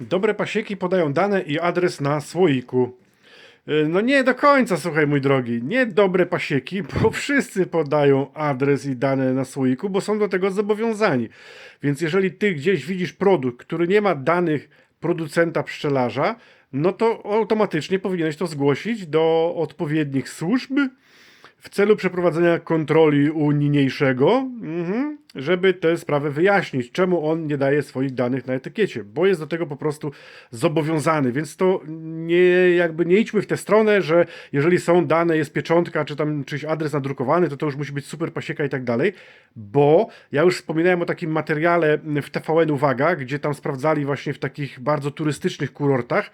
Dobre pasieki podają dane i adres na słoiku. Y, No nie do końca, słuchaj mój drogi. Nie dobre pasieki, bo wszyscy podają adres i dane na słoiku, bo są do tego zobowiązani. Więc jeżeli ty gdzieś widzisz produkt, który nie ma danych producenta pszczelarza, no to automatycznie powinieneś to zgłosić do odpowiednich służb w celu przeprowadzenia kontroli u niniejszego, mhm, żeby tę sprawę wyjaśnić, czemu on nie daje swoich danych na etykiecie, bo jest do tego po prostu zobowiązany, więc to nie, jakby nie idźmy w tę stronę, że jeżeli są dane, jest pieczątka, czy tam czyjś adres nadrukowany, to to już musi być super pasieka i tak dalej, bo ja już wspominałem o takim materiale w TVN Uwaga, gdzie tam sprawdzali właśnie w takich bardzo turystycznych kurortach,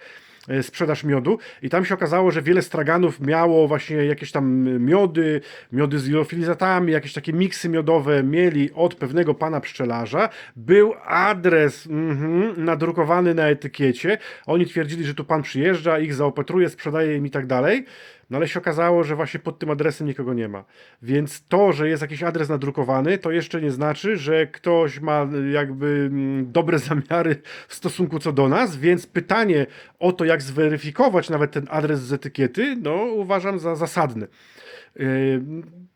sprzedaż miodu i tam się okazało, że wiele straganów miało właśnie jakieś tam miody, miody z liofilizatami, jakieś takie miksy miodowe mieli od pewnego pana pszczelarza. Był adres mhm, nadrukowany na etykiecie. Oni twierdzili, że tu pan przyjeżdża, ich zaopatruje, sprzedaje im i tak dalej. No ale się okazało, że właśnie pod tym adresem nikogo nie ma. Więc to, że jest jakiś adres nadrukowany, to jeszcze nie znaczy, że ktoś ma y, jakby mm, dobre zamiary w stosunku co do nas, więc pytanie o to, jak zweryfikować nawet ten adres z etykiety, no uważam za zasadne. Yy,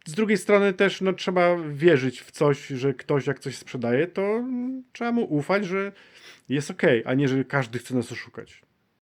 Z drugiej strony też no, trzeba wierzyć w coś, że ktoś jak coś sprzedaje, to trzeba mu ufać, że jest ok, a nie, że każdy chce nas oszukać.